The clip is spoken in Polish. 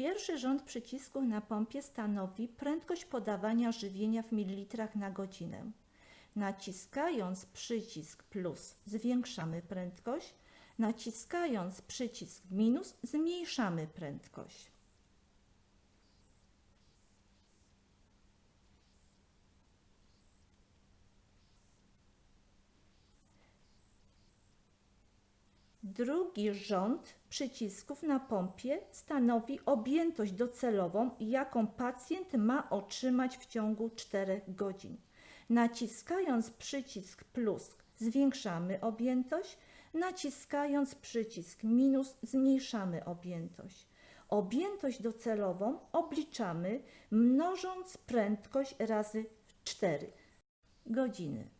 Pierwszy rząd przycisków na pompie stanowi prędkość podawania żywienia w mililitrach na godzinę. Naciskając przycisk plus zwiększamy prędkość, naciskając przycisk minus zmniejszamy prędkość. Drugi rząd przycisków na pompie stanowi objętość docelową, jaką pacjent ma otrzymać w ciągu 4 godzin. Naciskając przycisk plus zwiększamy objętość, naciskając przycisk minus zmniejszamy objętość. Objętość docelową obliczamy mnożąc prędkość razy 4 godziny.